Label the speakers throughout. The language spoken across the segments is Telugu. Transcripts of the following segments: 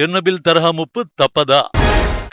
Speaker 1: చెర్నబిల్ తరహా ముప్పు తప్పదా?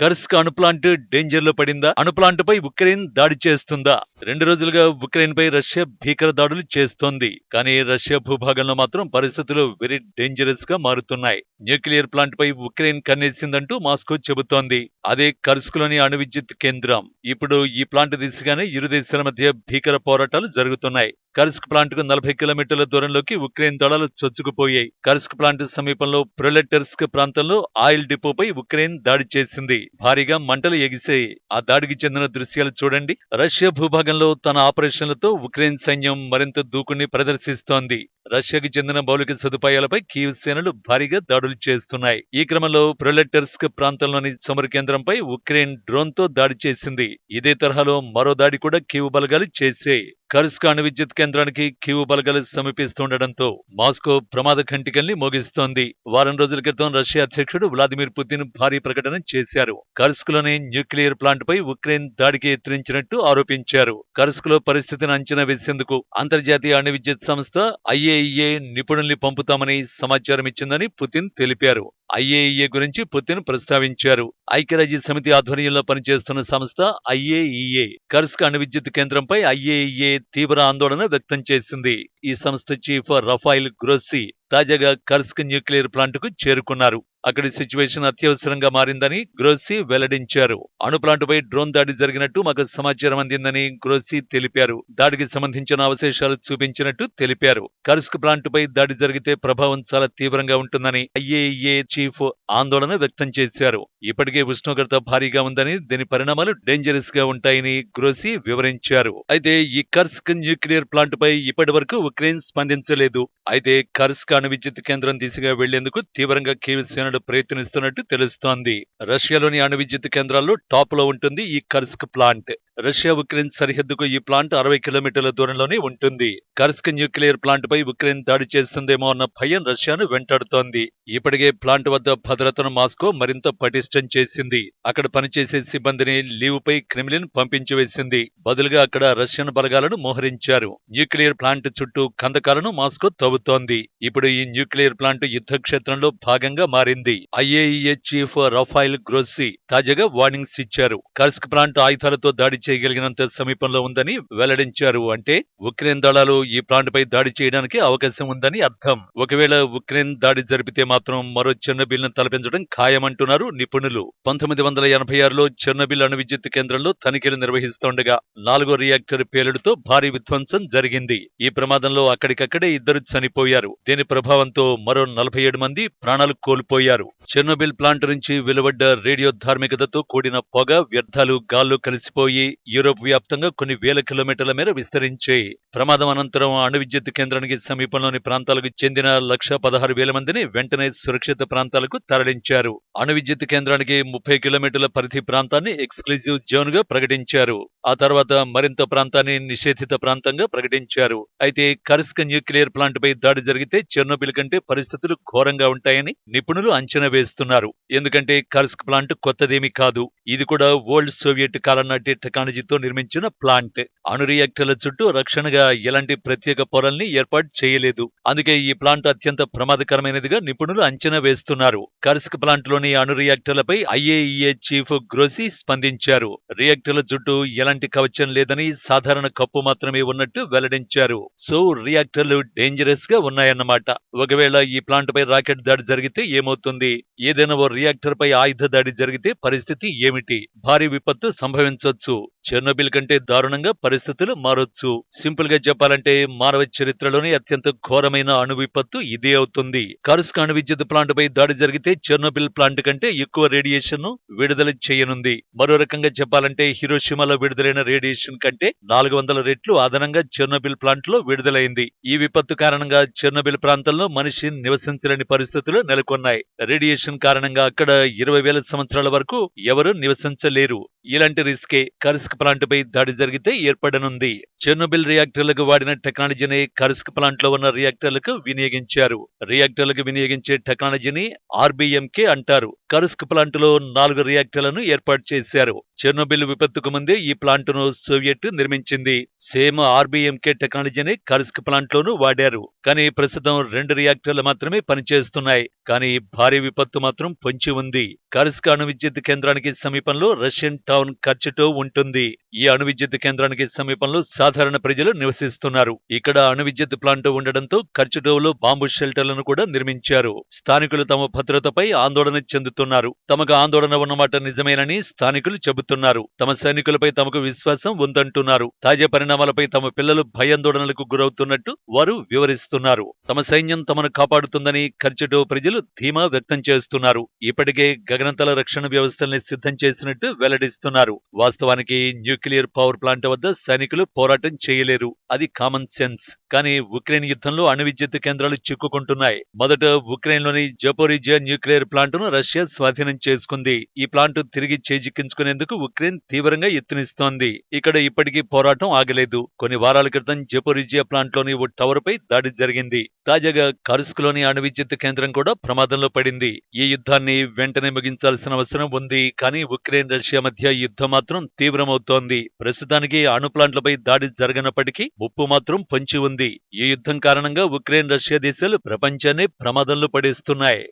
Speaker 1: కర్స్క్ అణుప్లాంట్ డేంజర్లో పడిందా? అణుప్లాంట్ పై ఉక్రెయిన్ దాడి చేస్తుందా? రెండు రోజులుగా ఉక్రెయిన్ పై రష్యా భీకర దాడులు చేస్తోంది. కానీ రష్యా భూభాగంలో మాత్రం పరిస్థితులు వెరీ డేంజరస్గా మారుతున్నాయి. న్యూక్లియర్ ప్లాంట్ పై ఉక్రెయిన్ కన్నేసిందంటూ మాస్కో చెబుతోంది. అదే కర్స్క్లోని అణు విద్యుత్ కేంద్రం. ఇప్పుడు ఈ ప్లాంట్ దిశగానే ఇరు దేశాల మధ్య భీకర పోరాటాలు జరుగుతున్నాయి. కర్స్క్ ప్లాంట్కు నలభై కిలోమీటర్ల దూరంలోకి ఉక్రెయిన్ దళాలు చొచ్చుకుపోయాయి. కర్స్క్ ప్లాంట్ సమీపంలో ప్రొలెటర్స్క్ ప్రాంతంలో ఆయిల్ డిపోపై ఉక్రెయిన్ దాడి చేసింది. భారీగా మంటలు ఎగిసాయి ఆ దాడికి చెందిన దృశ్యాలు చూడండి. రష్యా భూభాగంలో తన ఆపరేషన్లతో ఉక్రెయిన్ సైన్యం మరింత దూకుని ప్రదర్శిస్తోంది. రష్యాకి చెందిన మౌలిక సదుపాయాలపై కీవ్ సేనలు భారీగా దాడులు చేస్తున్నాయి. ఈ క్రమంలో ప్రొలెటర్స్క్ ప్రాంతంలోని సమర కేంద్రంపై ఉక్రెయిన్ డ్రోన్తో దాడి చేసింది. ఇదే తరహాలో మరో దాడి కూడా కీవ్ బలగాలు చేశాయి. కర్స్క్ అణు విద్యుత్ కేంద్రానికి క్యూ బలగలు సమీపిస్తుండటంతో మాస్కో ప్రమాద కంటికల్ని మోగిస్తోంది. వారం రోజుల క్రితం రష్యా అధ్యక్షుడు వ్లాదిమిర్ పుతిన్ భారీ ప్రకటన చేశారు. కర్స్క్లోని న్యూక్లియర్ ప్లాంట్పై ఉక్రెయిన్ దాడికి ఎత్తిరించినట్టు ఆరోపించారు. కర్స్క్లో పరిస్థితిని అంచనా వేసేందుకు అంతర్జాతీయ అణు విద్యుత్ సంస్థ ఐఏఈఏ నిపుణుల్ని పంపుతామని సమాచారం ఇచ్చిందని పుతిన్ తెలిపారు. ఐఏఈఏ గురించి పుతిన్ ప్రస్తావించారు. ఐక్యరాజ్య సమితి ఆధ్వర్యంలో పనిచేస్తున్న సంస్థ ఐఏఈఏ. కర్స్క్ అణు విద్యుత్ కేంద్రంపై ఐఏఈఏ తీవ్ర ఆందోళన వ్యక్తం చేసింది. ఈ సంస్థ చీఫ్ రఫాయిల్ గ్రోస్సి తాజాగా కర్స్క్ న్యూక్లియర్ ప్లాంట్కు చేరుకున్నారు. అక్కడి సిచ్యువేషన్ అత్యవసరంగా మారిందని గ్రోసీ వెల్లడించారు. అణు ప్లాంటుపై డ్రోన్ దాడి జరిగినట్టు మాకు సమాచారం అందిందని గ్రోసీ తెలిపారు. దాడికి సంబంధించిన అవశేషాలు చూపించినట్టు తెలిపారు. కర్స్క్ ప్లాంటుపై దాడి జరిగితే ప్రభావం చాలా తీవ్రంగా ఉంటుందని ఐఏఏ చీఫ్ ఆందోళన వ్యక్తం చేశారు. ఇప్పటికే ఉష్ణోగ్రత భారీగా ఉందని దీని పరిణామాలు డేంజరస్గా ఉంటాయని గ్రోసి వివరించారు. అయితే ఈ కర్స్క్ న్యూక్లియర్ ప్లాంట్ పై ఇప్పటి వరకు ఉక్రెయిన్ స్పందించలేదు. అయితే కర్స్క్ అణు విద్యుత్ కేంద్రం దిశగా వెళ్ళేందుకు తీవ్రంగా కీవ్ సేనలు ప్రయత్నిస్తున్నట్టు తెలుస్తోంది. రష్యాలోని అణు విద్యుత్ కేంద్రాల్లో టాప్లో ఉంటుంది ఈ కర్స్క్ ప్లాంట్. రష్యా ఉక్రెయిన్ సరిహద్దుకు ఈ ప్లాంట్ అరవై కిలోమీటర్ల దూరంలోనే ఉంటుంది. కర్స్క్ న్యూక్లియర్ ప్లాంట్ పై ఉక్రెయిన్ దాడి చేస్తుందేమో అన్న భయం రష్యాను వెంటాడుతోంది. ఇప్పటికే ప్లాంట్ వద్ద భద్రతను మాస్కో మరింత పటిష్టం చేసింది. అక్కడ పనిచేసే సిబ్బందిని లీవ్ పై క్రిమిలిన్ పంపించివేసింది బదులుగా అక్కడ రష్యన్ బలగాలను మోహరించారు. న్యూక్లియర్ ప్లాంట్ చుట్టూ కందకాలను మాస్కో తవ్వుతోంది. ఇప్పుడు ఈ న్యూక్లియర్ ప్లాంట్ యుద్ధ క్షేత్రంలో భాగంగా మారింది. ఐఏఈఏ చీఫ్ రఫైల్ గ్రోస్సీ తాజాగా వార్నింగ్స్ ఇచ్చారు. కర్స్క్ ప్లాంట్ ఆయుధాలతో దాడి చేయగలిగినంత సమీపంలో ఉందని వెల్లడించారు. అంటే ఉక్రెయిన్ దళాలు ఈ ప్లాంట్ పై దాడి చేయడానికి అవకాశం ఉందని అర్థం. ఒకవేళ ఉక్రెయిన్ దాడి జరిపితే మాత్రం మరో చెర్నబిల్ను తలపించడం ఖాయమంటున్నారు నిపుణులు. పంతొమ్మిది వందల ఎనభై ఆరులో చెర్నబిల్ అణు విద్యుత్ కేంద్రంలో తనిఖీలు నిర్వహిస్తుండగా నాలుగో రియాక్టర్ పేలుడుతో భారీ విధ్వంసం జరిగింది. ఈ ప్రమాదంలో అక్కడికక్కడే ఇద్దరు చనిపోయారు. దీని ప్రభావంతో మరో నలభై ఏడు మంది ప్రాణాలు కోల్పోయారు. చెర్నోబిల్ ప్లాంట్ నుంచి వెలువడ్డ రేడియో ధార్మికతతో కూడిన పొగ వ్యర్థాలు గాల్లో కలిసిపోయి యూరోప్ వ్యాప్తంగా కొన్ని వేల కిలోమీటర్ల మేర విస్తరించాయి ప్రమాదం అనంతరం అణు విద్యుత్ కేంద్రానికి సమీపంలోని ప్రాంతాలకు చెందిన లక్ష పదహారు వేల మందిని వెంటనే సురక్షిత ప్రాంతాలకు తరలించారు. అణు విద్యుత్ కేంద్రానికి ముప్పై కిలోమీటర్ల పరిధి ప్రాంతాన్ని ఎక్స్క్లూజివ్ జోన్గా ప్రకటించారు. ఆ తర్వాత మరింత ప్రాంతాన్ని నిషేధిత ప్రాంతంగా ప్రకటించారు. అయితే కర్స్క్ న్యూక్లియర్ ప్లాంట్ పై దాడి జరిగితే చెర్నోబిల్ కంటే పరిస్థితులు ఘోరంగా ఉంటాయని నిపుణులు అంచనా వేస్తున్నారు. ఎందుకంటే కర్స్క్ ప్లాంట్ కొత్తదేమీ కాదు. ఇది కూడా ఓల్డ్ సోవియట్ కాలం నాటి టెక్నాలజీతో నిర్మించిన ప్లాంట్. అణు రియాక్టర్ల చుట్టూ రక్షణగా ఎలాంటి ప్రత్యేక పొరల్ని ఏర్పాటు చేయలేదు. అందుకే ఈ ప్లాంట్ అత్యంత ప్రమాదకరమైనదిగా నిపుణులు అంచనా వేస్తున్నారు. కర్స్క్ ప్లాంట్లోని అణు రియాక్టర్లపై ఐఏఈఏ చీఫ్ గ్రోసి స్పందించారు. రియాక్టర్ల చుట్టూ ఎలాంటి కవచం లేదని సాధారణ కప్పు మాత్రమే ఉన్నట్టు వెల్లడించారు. సో రియాక్టర్లు డేంజరస్గా ఉన్నాయన్నమాట. ఒకవేళ ఈ ప్లాంట్ పై రాకెట్ దాడి జరిగితే ఏమవుతుంది? ఏదైనా ఓ రియాక్టర్ పై ఆయుధ దాడి జరిగితే పరిస్థితి ఏమిటి? భారీ విపత్తు సంభవించవచ్చు చెర్నోబిల్ కంటే దారుణంగా పరిస్థితులు మారొచ్చు. సింపుల్గా చెప్పాలంటే మానవ చరిత్రలోనే అత్యంత ఘోరమైన అణు విపత్తు ఇదే అవుతుంది. కరుస్క్ అణు విద్యుత్ ప్లాంట్ పై దాడి జరిగితే చెర్నోబిల్ ప్లాంట్ కంటే ఎక్కువ రేడియేషన్ను విడుదల చేయనుంది. మరో రకంగా చెప్పాలంటే హిరోషిమాలో విడుదలైన రేడియేషన్ కంటే నాలుగు వందల రెట్లు అదనంగా చెర్నబిల్ ప్లాంట్లో విడుదలైంది. ఈ విపత్తు కారణంగా చెర్నబిల్ ప్రాంతంలో మనిషి నివసించలేని పరిస్థితులు నెలకొన్నాయి. రేడియేషన్ కారణంగా అక్కడ ఇరవై వేల సంవత్సరాల వరకు ఎవరు నివసించలేరు. ఇలాంటి రిస్కే కరిస్క్ ప్లాంట్ పై దాడి జరిగితే ఏర్పడనుంది. చెర్నోబిల్ రియాక్టర్లకు వాడిన టెక్నాలజీని కరిస్క్ ప్లాంట్లో ఉన్న రియాక్టర్లకు వినియోగించారు. రియాక్టర్లకు వినియోగించే టెక్నాలజీని ఆర్బీఎంకే అంటారు. కరుస్క్ ప్లాంటులో నాలుగు రియాక్టర్లను ఏర్పాటు చేశారు. చెర్నోబిల్ విపత్తుకు ముందే ఈ ప్లాంటును సోవియట్ నిర్మించింది. సేమ్ ఆర్బీఎంకే టెక్నాలజీని కరుస్క్ ప్లాంట్లోనూ వాడారు. కానీ ప్రస్తుతం రెండు రియాక్టర్లు మాత్రమే పనిచేస్తున్నాయి. కానీ భారీ విపత్తు మాత్రం పొంచి ఉంది. కరుస్క్ అణు విద్యుత్ కేంద్రానికి సమీపంలో రష్యన్ టౌన్ ఖర్చుటో ఉంటుంది. ఈ అణు విద్యుత్ కేంద్రానికి సమీపంలో సాధారణ ప్రజలు నివసిస్తున్నారు. ఇక్కడ అణు విద్యుత్ ప్లాంట్ ఉండడంతో ఖర్చుటోలో బాంబు షెల్టర్లను కూడా నిర్మించారు. స్థానికులు తమ భద్రతపై ఆందోళన చెందుతున్నారు తమకు ఆందోళన ఉన్నమాట నిజమేనని స్థానికులు చెబుతున్నారు. తమ సైనికులపై తమకు విశ్వాసం ఉందంటున్నారు. తాజా పరిణామాలపై తమ పిల్లలు భయాందోళనలకు గురవుతున్నట్టు వారు వివరిస్తున్నారు. తమ సైన్యం తమను కాపాడుతుందని ఖర్చుటో ప్రజలు ధీమా వ్యక్తం చేస్తున్నారు. ఇప్పటికే గగనతల రక్షణ వ్యవస్థల్ని సిద్ధం చేసినట్టు వెల్లడిస్తున్నారు. వాస్తవానికి న్యూక్లియర్ పవర్ ప్లాంట్ వద్ద సైనికులు పోరాటం చేయలేరు. అది కామన్ సెన్స్. కానీ ఉక్రెయిన్ యుద్ధంలో అణు విద్యుత్ కేంద్రాలు చిక్కుకుంటున్నాయి. మొదట ఉక్రెయిన్లోని జపోరిజియా న్యూక్లియర్ ప్లాంట్ను రష్యా స్వాధీనం చేసుకుంది. ఈ ప్లాంట్ తిరిగి చేజిక్కించుకునేందుకు ఉక్రెయిన్ తీవ్రంగా యత్నిస్తోంది ఇక్కడ ఇప్పటికీ పోరాటం ఆగలేదు. కొన్ని వారాల క్రితం జపోరిజియా ప్లాంట్లోని ఓ టవర్ పై దాడి జరిగింది. తాజాగా కరుస్క్లోని అణు విద్యుత్ కేంద్రం కూడా ప్రమాదంలో పడింది. ఈ యుద్ధాన్ని వెంటనే ముగించాల్సిన అవసరం ఉంది. కానీ ఉక్రెయిన్ రష్యా మధ్య యుద్ధం మాత్రం తీవ్రమవుతోంది. ప్రస్తుతానికి అణు ప్లాంట్లపై దాడి జరగనప్పటికీ ముప్పు మాత్రం పొంచి ఉంది. ఈ యుద్ధం కారణంగా ఉక్రెయిన్ రష్యా దేశాలు ప్రపంచాన్ని ప్రమాదంలో పడేస్తున్నాయి.